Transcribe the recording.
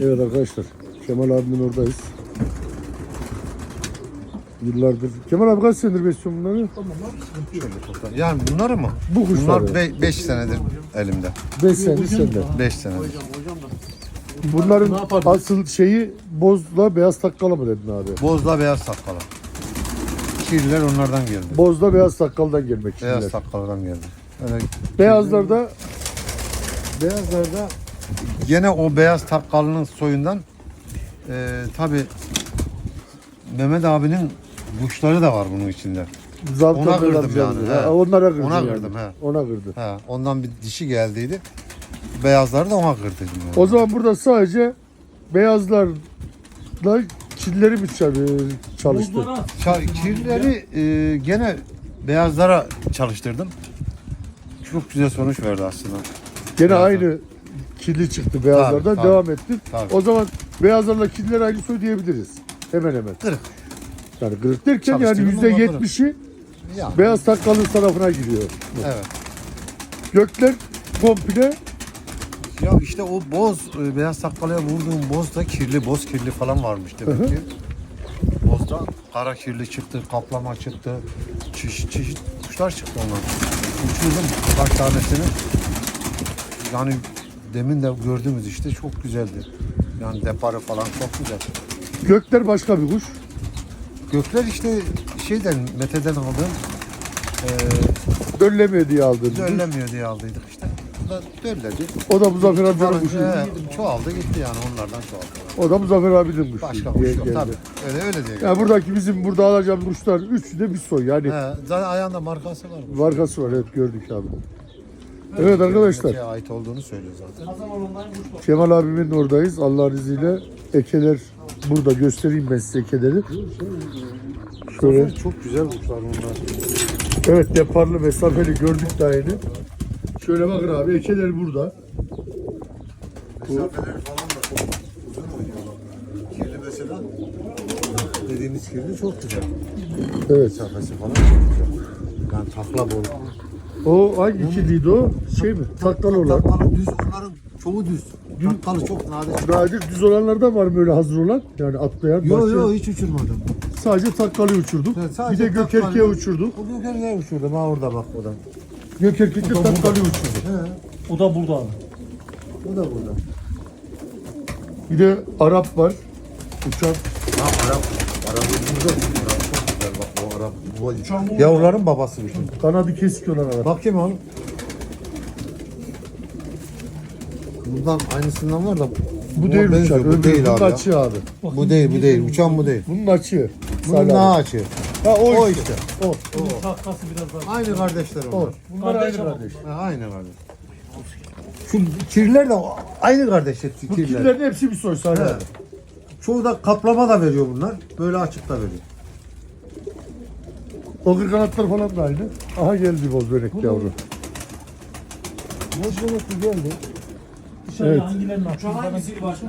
Evet arkadaşlar. Kemal abinin oradayız. Yıllardır. Kemal abi kaç senedir besliyorsun bunları? Yani bunları mı? Bu kuşları. Bunlar 5 senedir elimde. 5 senedir sende. 5 senedir. Bunların asıl şeyi bozla beyaz takkalı mı dedin abi? Bozla beyaz sakkalı. Kirliler onlardan geldi. Bozla beyaz takkaldan gelmek Beyaz için. sakkalıdan geldi. Öyle Beyazlarda Beyazlarda gene o beyaz takkalının soyundan e, tabi Mehmet abinin kuşları da var bunun içinde. Zapta Ona kırdım yani, he. Onlara kırdın Ona yani. kırdım, he. Ona kırdı. Ha, ondan bir dişi geldiydi. Beyazları da ona kırdıydım. Yani. O zaman burada sadece beyazlarla kirleri mi çal- çalıştı? Ça- kirlileri e, gene beyazlara çalıştırdım. Çok güzel sonuç verdi aslında. Gene Beyazlar. aynı kirli çıktı beyazlardan Tabii, devam. Tabii. O zaman beyazlarla kirliler aynı soy diyebiliriz. Hemen hemen. Kırık. Yani kırık derken yani yüzde yetmişi Yani, beyaz takkalın tarafına giriyor. evet. Gökler komple Ya işte o boz, e, beyaz sakkalıya vurduğum boz da kirli, boz kirli falan varmış demek ki. Bozda kara kirli çıktı, kaplama çıktı, çeşit çeşit kuşlar çıktı ondan. Uçurdum kaç tanesini. Yani demin de gördüğümüz işte çok güzeldi. Yani deparı falan çok güzel. gökler başka bir kuş. Gökler işte şeyden, Mete'den aldığım e, Döllemiyor diye aldın. döllemiyor diye aldıydık işte. Bu da dölledi. O da Muzaffer Falan, kuşu. he, çoğaldı gitti yani onlardan çoğaldı. O da Muzaffer abinin kuşu. Başka kuş yok geldi. tabii. Öyle öyle diye. Yani buradaki bizim burada alacağımız kuşlar üçü de bir soy. Yani He, zaten ayağında markası var. markası var evet gördük abi. Evet arkadaşlar ait olduğunu söylüyor zaten. Kemal abimin oradayız. Allah'ın izniyle ekeler burada göstereyim ben size ekeleri. Şöyle Çok güzel kuşlar bunlar. evet deparlı mesafeli gördük daha yeni. Şöyle bakın abi ekeler burada. Mesafeleri falan da çok uzun oynuyorlar. Kirli mesela dediğimiz kirli çok güzel. Evet. Mesafesi falan çok güzel. Yani takla bol. O hangi ikiliydi o? Şey mi? Takkalı olan. Takkalı düz onların çoğu düz. Takkalı çok nadir. Nadir düz olanlardan var mı öyle hazır olan? Yani atlayan. Yo bahçe- yo hiç uçurmadım. Sadece takkalıyı uçurduk. Evet, bir sadece de gökerkeğe takkalıyı- uçurduk. O gökerkeğe uçurdum ha orada bak o da. Gökerkekle takkalıyı uçurduk. He, O da burada abi. o da burada. Bir de Arap var. Uçan. Ha Arap. Arap burada. Arap çok güzel bak Arap. Bu yavruların babasıymış. Kanadı kesik olan Arap. Bakayım oğlum. Bundan aynısından var da Bu değil benziyor, uçan. Bu Öbür, değil bunun abi. ya. açığı abi. Bu değil, bu değil. Uçan bu değil. Bunun açığı. Bunun Salih daha abi. açığı. Ha o, O işte. işte. O. Bunun tahtası biraz daha. Aynı kardeşler O. onlar. Bunlar Kardeş aynı ama. kardeş. Ha, aynı kardeş. Şu kirliler de aynı kardeş hepsi Bu kirlerin hepsi bir soy Salih He. abi. Çoğu da kaplama da veriyor bunlar. Böyle açık da veriyor. Okır kanatlar falan da aynı. Aha geldi boz börek yavru. Boz bulutlu geldi. Dışarıya Evet. hangilerini açıyoruz? Bana bir başka